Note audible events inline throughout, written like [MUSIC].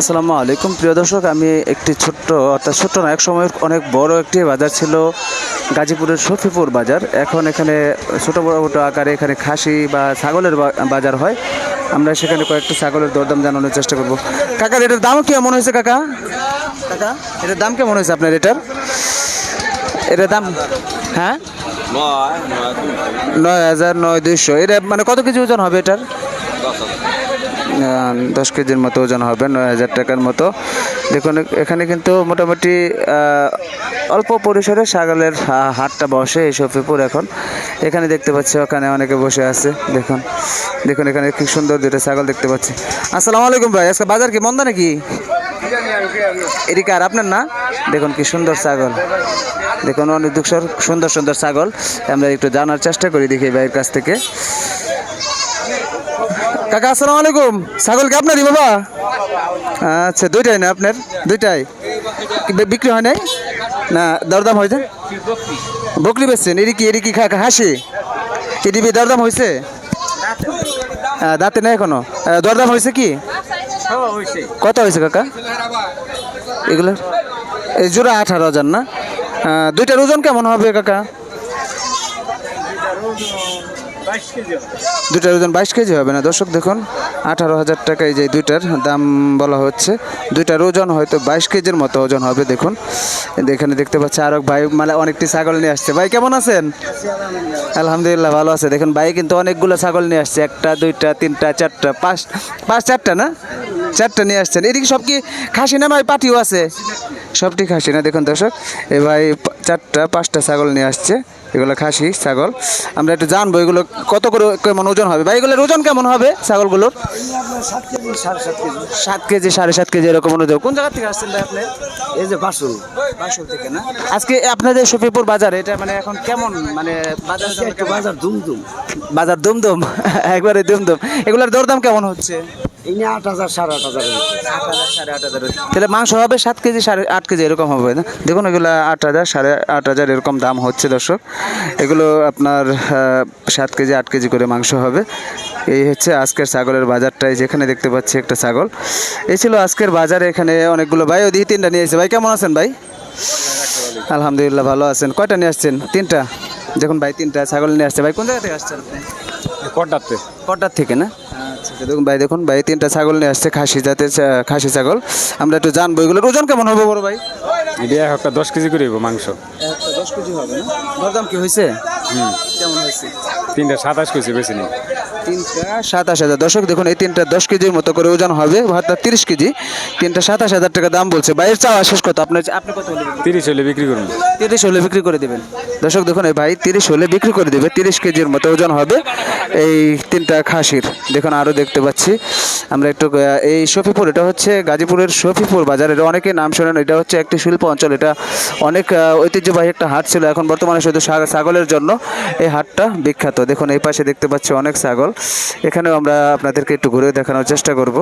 আসসালামু আলাইকুম। প্রিয় দর্শক আমি একটি ছোট্ট অর্থাৎ ছোট্ট না এক সময় অনেক বড় একটি বাজার ছিল গাজীপুরের শফিপুর বাজার। এখন এখানে ছোট বড় ছোট আকারে এখানে খাসি বা ছাগলের বাজার হয়। আমরা সেখানে কয়েকটা ছাগলের দরদাম জানানোর চেষ্টা করব। কাকা এটার দাম কেমন হয়েছে কাকা? কাকা? এটার দাম কেমন হয়েছে আপনার এটার? এটার দাম হ্যাঁ? নয় হাজার নয় দুইশো এটা মানে কত কেজি ওজন হবে এটার? দশ কেজির মতো ওজন হবে, নয় হাজার টাকার মতো। দেখুন, এখানে কিন্তু মোটামুটি অল্প পরিসরে ছাগলের হা- হাটটা বসে এই শফিপুর এখন। এখানে দেখতে পাচ্ছি, ওখানে অনেকে বসে আছে, দেখুন। দেখুন, এখানে কি সুন্দর দুটো ছাগল দেখতে পাচ্ছি। আসসালামু আলাইকুম ভাই, আজকে বাজার কি মন্দা নাকি? এদিকে আর আপনার না? দেখুন, কি সুন্দর ছাগল। দেখুন, অনেক সুন্দর সুন্দর ছাগল। আমরা একটু জানার চেষ্টা করি দেখি ভাইয়ের কাছ থেকে। কাকা আসসালামু আলাইকুম। ছাগল কি আপনারই বাবা? আচ্ছা দুইটাই না আপনার? দুইটাই। কি বিক্রি হয় নাই? না দরদাম হয়েছে? বকরি বেচছেন এটি কি কি খা খা- হাসি এটি দরদাম হয়েছে? আহ, দাঁতে নেই এখনও। দরদাম হয়েছে কি? কত হয়েছে কাকা? এগুলো এই জোড়া আঠারো হাজার না? দুইটার ওজন কেমন হবে কাকা? দুইটার ওজন বাইশ কেজি হবে না? দর্শক দেখুন, আঠারো হাজার টাকায় যে দুইটার দাম বলা হচ্ছে। দুইটার ওজন হয়তো বাইশ কেজির মতো ওজন হবে, দেখুন। এখানে দেখতে পাচ্ছি আরও ভাই মানে অনেকটি ছাগল নিয়ে আসছে। ভাই, কেমন আছেন? আলহামদুলিল্লাহ ভালো আছে। দেখুন, ভাই কিন্তু অনেকগুলো ছাগল নিয়ে আসছে। একটা, দুইটা, তিনটা, চারটা, পাঁচ পাঁচ, চারটা না? চারটা নিয়ে আসছেন। এদিকে সব কি খাসি না ভাই পাটিও আছে? সবটি খাসি না, দেখুন দর্শক। এ ভাই, চারটা, পাঁচটা ছাগল নিয়ে আসছে। এগুলো খাসি ছাগল। আমরা একটু জানব এগুলো কত করে কেমন ওজন হবে। বা এগুলোর ওজন কেমন হবে ছাগলগুলোর? সাত কেজি সাড়ে সাত কেজি এরকম ওজন। কোন জায়গা থেকে আসছেন ভাই আপনি? এই যে বাসন বাসল থেকে না? আজকে আপনাদের শফিপুর বাজার এটা মানে এখন কেমন মানে বাজার বাজার দুম দুম বাজার দুমদুম [LAUGHS] একবারে দুমদুম। এগুলোর দরদাম কেমন হচ্ছে? এই নিয়ে আট হাজার সাড়ে আট হাজার আট হাজার সাড়ে আট হাজার তাহলে মাংস হবে সাত কেজি সাড়ে আট কেজি এরকম হবে না? দেখুন এগুলো আট হাজার সাড়ে আট হাজার এরকম দাম হচ্ছে দর্শক। এগুলো আপনার সাত কেজি আট কেজি করে মাংস হবে। এই হচ্ছে আজকের ছাগলের বাজারটাই যেখানে দেখতে পাচ্ছি একটা ছাগল। এই ছিল আজকের বাজারে এখানে অনেকগুলো ভাই ওদিকে তিনটা নিয়ে এসেছে ভাই কেমন আছেন ভাই? আলহামদুলিল্লাহ ভালো আছেন। কয়টা নিয়ে আসছেন? তিনটা? দেখুন ভাই তিনটা ছাগল নিয়ে আসছে। ভাই কোন জায়গা থেকে আসছেন আপনি? কটাতে কটার থেকে না? আচ্ছা দেখুন ভাই দেখুন ভাই তিনটা ছাগল নিয়ে আসছে খাসি জাতের খাসি ছাগল। আমরা একটু জানব এগুলোর ওজন কেমন হবে বড় ভাই? এটা এক একটা দশ কেজি করে মাংস। দশ কেজি হবে না? দরদাম কি হয়েছে কেমন হয়েছে তিনটা সাতাশ কেজি বেশি নেই। তিনটা সাতাশ হাজার। দর্শক দেখুন এই তিনটা দশ কেজির মতো করে ওজন হবে অর্থাৎ তিরিশ কেজি। তিনটা সাতাশ হাজার টাকা দাম বলছে। বাইরের চাওয়া শেষ কত? আপনার আপনি কত হলে তিরিশ হলে বিক্রি করুন। তিরিশ হলে বিক্রি করে দেবেন। দর্শক দেখুন এই ভাই তিরিশ হলে বিক্রি করে দেবে। তিরিশ কেজির মতো ওজন হবে এই তিনটা খাসির। দেখুন আরও দেখতে পাচ্ছি। আমরা একটু এই শফিপুর এটা হচ্ছে গাজীপুরের শফিপুর বাজার। এটা অনেকে নাম শোনেন এটা হচ্ছে একটি শিল্প অঞ্চল। এটা অনেক ঐতিহ্যবাহী একটা হাট ছিল। এখন বর্তমানে শুধু ছাগলের জন্য এই হাটটা বিখ্যাত। দেখুন এই পাশে দেখতে পাচ্ছি অনেক ছাগল। এখানেও আমরা আপনাদেরকে একটু ঘুরে দেখানোর চেষ্টা করব।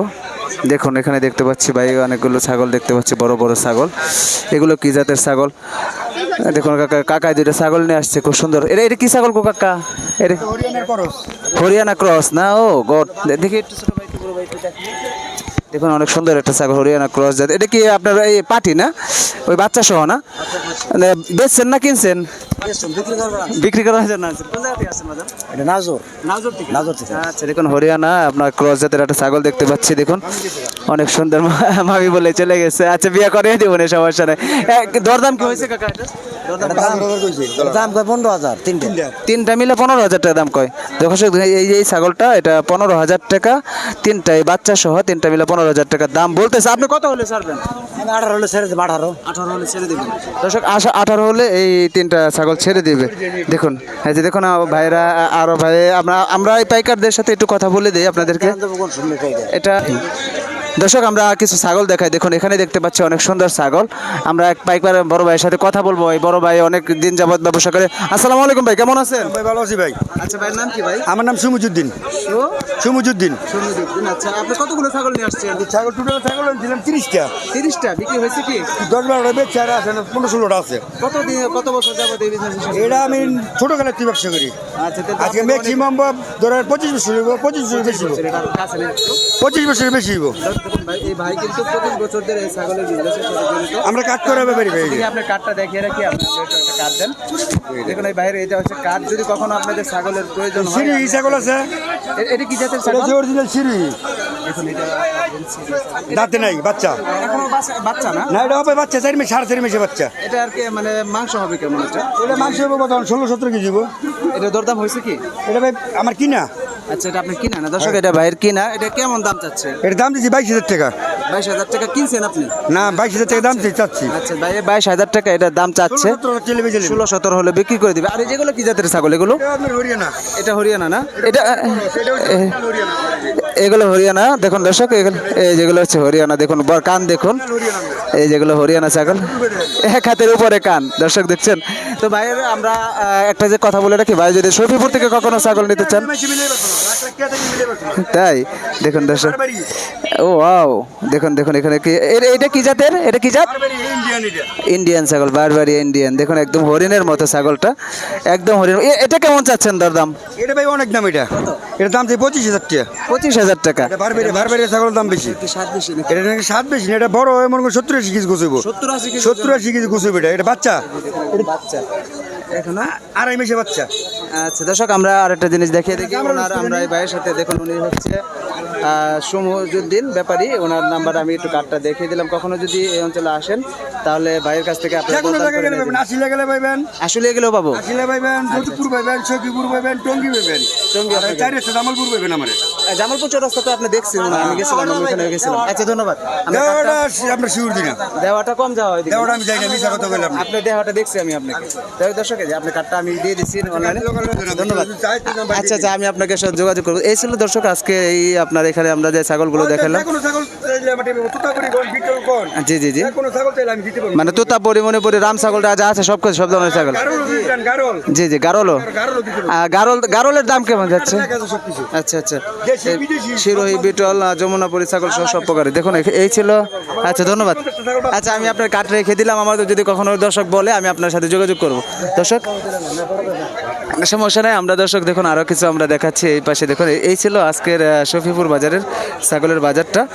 দেখুন এখানে দেখতে পাচ্ছি ভাই অনেকগুলো ছাগল দেখতে পাচ্ছি বড় বড় ছাগল। এগুলো কি জাতের ছাগল? দেখুন কাকা কাকাই দুইটা ছাগল নিয়ে আসছে খুব সুন্দর। এটা এটা কি ছাগল গো কাকা? এটা হরিয়ানা ক্রস না? Oh god. দেখি একটু ছোট ভাই। দেখুন অনেক সুন্দর একটা ছাগল হরিয়ানা ক্রস জাত। এটা কি আপনার এই পাটি না? ওই বাচ্চা সহ না? মানে বেচছেন না কিনছেন? বিক্রি। কোন জায়গা থেকে আসছেন? এটা নাজর। নাজর থেকে? নাজর থেকে। আচ্ছা দেখুন হরিয়ানা আপনার ক্রস জাতের একটা ছাগল দেখতে পাচ্ছি দেখুন। অনেক সুন্দর মামি বলে চলে গেছে। আচ্ছা বিয়ে করে দিব না সমস্যা নেই। দরদাম কি হয়েছে কাকা এটা? দাম কয় পনেরো হাজার তিনটে। তিনটা। মিলে পনেরো হাজার টাকা দাম কয়। দেখো এই এই ছাগলটা এটা পনেরো হাজার টাকা তিনটা এই বাচ্চা সহ তিনটা মিলে পনেরো হাজার টাকা দাম বলতেছে। আপনি কত হলে ছাড়বেন? আঠারো হলে ছেড়ে দেবো আঠারো। আঠারো হলে ছেড়ে দেবেন। দর্শক আঠারো হলে এই তিনটা ছাগল ছেড়ে দেবে। দেখুন এই যে দেখুন ভাইরা আ- আরও ভাই আমরা আমরা এই পাইকারদের সাথে একটু কথা বলে দিই আপনাদেরকে। এটা দর্শক আমরা কিছু ছাগল দেখাই। দেখুন এখানে দেখতে পাচ্ছি অনেক সুন্দর ছাগল। আমরা এক পাইকার বড় ভাইয়ের সাথে কথা বলব। এই বড় ভাই অনেক দিন যাবত ব্যবসা করে। আসসালামু আলাইকুম ভাই কেমন আছেন? ভাই ভালো আছি ভাই। আচ্ছা ভাইয়ের নাম কি ভাই? আমার নাম সুমুজুদ্দিন। সুমুজুদ্দিন। সৈন্যদীপ আচ্ছা। আপনি কতগুলো ছাগল নিয়ে আসছেন? ছাগল টোটাল ছাগল দিলাম তিরিশটা। তিরিশটা? বিক্রি হয়েছে কি? দশ বারোটা বেচছে আর আছে না পনেরো ষোলোটা আছে। কত দিন কত বছর যাবত এই বিজনেস এটা আমি ছোটখাটো তুই ব্যবসা করি। আচ্ছা আজকে ম্যাক্সিমাম ধরেন পঁচিশ বছর পঁচিশ বছর বেশি। পঁচিশ বছর বেশি হইব। ভাই এই ভাই কিন্তু প্রতি বছর ধরে এই ছাগলের বিজনেসের সাথে জড়িত আমরা কাজ করে ব্যাপারি ভাই। যদি আপনার কার্ডটা দেখিয়ে রাখি আপনি একটা কার্ড দেন। দেখুন এই বাইরে এটা হচ্ছে কার্ড যদি কখনো আপনাদের ছাগলের প্রয়োজন হয় সিঁড়ি ছাগল আছে? এটা কি জাতের ছাগল? হচ্ছে অরিজিনাল এটা দাঁতে নাই বাচ্চা। এখনও বাচ্চা- না? না এটা হবে বাচ্চা চার মাস সাড়ে চার মাসে বাচ্চা। এটা আর কি মানে মাংস হবে কেমন এটা? এটা মাংস হবে কত ষোলো সতেরো কেজি। এটা দরদাম হয়েছে কি? এটা ভাই আমার কিনা? আচ্ছা এটা আপনি কিনা না? দর্শক এটা ভাইয়ের কিনা। এটা কেমন দাম চাচ্ছে? এর দাম দিচ্ছি বাইশ হাজার টাকা। বাইশ হাজার টাকা কিনছেন আপনি? না বাইশ হাজার টাকা দাম চাচ্ছি। আচ্ছা ভাই বাইশ হাজার টাকা এটার দাম চাচ্ছে। ষোলো সতেরো হলে বিক্রি করে দিবে। আর যেগুলো কি জাতের ছাগল এগুলো? হরিয়ানা। এটা হরিয়ানা না? এটা এগুলো হরিয়ানা? দেখুন দর্শক এই যেগুলো হচ্ছে হরিয়ানা দেখুন বড় কান দেখুন। এই যেগুলো হরিয়ানা ছাগল। এক হাতের উপরে কান। দর্শক দেখছেন? তো ভাইয়ের, আমরা একটা যে কথা বলে রাখি, ভাই যদি শফিপুর থেকে কখনো ছাগল নিতে চান। তাই? দেখুন দর্শক। ও আও দেখুন দেখুন এখানে কি এটা কি জাতের? এটা কি জাত? ইন্ডিয়ান ছাগল বারবারি ইন্ডিয়ান দেখুন একদম হরিণের মতো ছাগলটা। একদম হরিণ। এটা কেমন চাচ্ছেন দরদাম? এটা ভাই অনেক দাম এটা। এটার দাম চাই পঁচিশ হাজার টাকা। পঁচিশ হাজার টাকা। বারবারি বারবারি ছাগলের দাম বেশি। এটা নাকি? সাত বেশি না এটা বড় হয় মনে করো সত্তর আশি কেজি গুছাইব সত্তর আশি কেজি গুছাইব এটা। এটা বাচ্চা। এটা বাচ্চা। এখনও আড়াই মাসে বাচ্চা। আচ্ছা দর্শক আমরা আরেকটা জিনিস দেখিয়ে দেখি। ওনার আমরা এই ভাইয়ের সাথে দেখুন উনি হচ্ছে সুমজুদ্দিন ব্যাপারী। ওনার নাম্বার আমি একটু কার্ডটা দেখিয়ে দিলাম। কখনো যদি এই অঞ্চলে আসেন তাহলে ভাইয়ের কাছ থেকে আপনারা করে গেলে পাবেন। আসলে গেলেও পাবো। আসলে পাইবেন যোধপুর পাইবেন সখীপুর পাইবেন টঙ্গি পাইবেন টঙ্গী আর চার রাস্তা জামালপুর পাইবেন আমার। জামালপুর চৌরাস্তা তো আপনি দেখছেন আমি গেছিলাম আমি ওখানে গেছিলাম। আচ্ছা ধন্যবাদ। দেওয়াটা কার্ডটা- শিউর দিনা দেওয়াটা কম যাওয়া হয় দেওয়াটা আমি যাই না মিশা কথা বললাম আপনি দেওয়াটা দেখছি আমি আপনাকে। তাই দর্শক যে আপনার কার্ডটা আমি দিয়ে দিচ্ছি অনলাইনে ধন্যবাদ। আচ্ছা আচ্ছা আমি আপনাকে যোগাযোগ করব। এই ছিল দর্শক আজকে এই আপনার এখানে আমরা যে ছাগলগুলো দেখালাম। আমার কোন জি জি জি। মানে পরি রাম ছাগল যা আছে সব কিছু সব ধরনের ছাগল। জি জি গারলও। গারল গারলের দাম কেমন যাচ্ছে? আচ্ছা আচ্ছা। শিরোহী বিটল যমুনাপুরি ছাগল সহ সব প্রকারের। দেখুন এই ছিল। আচ্ছা ধন্যবাদ। আচ্ছা আমি আপনার কাঠ রেখে দিলাম। আমাদের যদি কখনো দর্শক বলে আমি আপনার সাথে যোগাযোগ করব। দর্শক? সমস্যা নাই। আমরা দর্শক দেখুন আরও কিছু আমরা দেখাচ্ছি এই পাশে। দেখুন এই- ছিল আজকের শফিপুর বাজারের ছাগলের বাজারটা।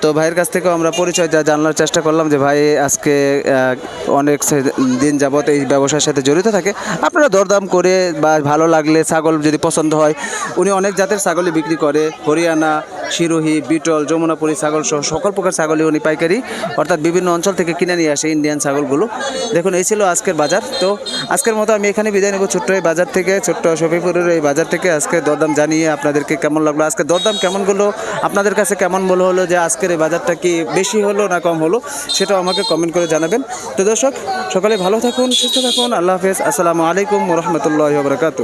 তো ভাইয়ের কাছ থেকেও আমরা পরিচয় যা জানার চেষ্টা করলাম যে ভাই, আজকে অনেক দিন যাবত এই ব্যবসার সাথে জড়িত থাকে। আপনারা দরদাম করে বা ভালো লাগলে ছাগল যদি পছন্দ হয়, উনি অনেক জাতের ছাগলই বিক্রি করে। হরিয়ানা, শিরোহী, বিটল, যমুনাপুরি ছাগল সহ সকল প্রকার ছাগলই উনি পাইকারি, অর্থাৎ বিভিন্ন অঞ্চল থেকে কিনে নিয়ে আসে ইন্ডিয়ান ছাগলগুলো। দেখুন, এই ছিল আজকের বাজার। তো আজকের মতো আমি এখানে বিদায় নেব। ছোট্ট এই বাজার থেকে, ছোট্ট শফিপুরের এই বাজার থেকে আজকে দরদাম জানিয়ে আপনাদেরকে কেমন লাগল? আজকে দরদাম কেমন হলো আপনাদের কাছে কেমন মনে হলো যে আজকের এই বাজারটা কি বেশি হলো না কম হলো? সেটাও আমাকে কমেন্ট করে জানাবেন। তো দর্শক, সকালে ভালো থাকুন, সুস্থ থাকুন, আল্লাহ হাফেজ। আসসালামু আলাইকুম রহমতুল্লাহ বরকাত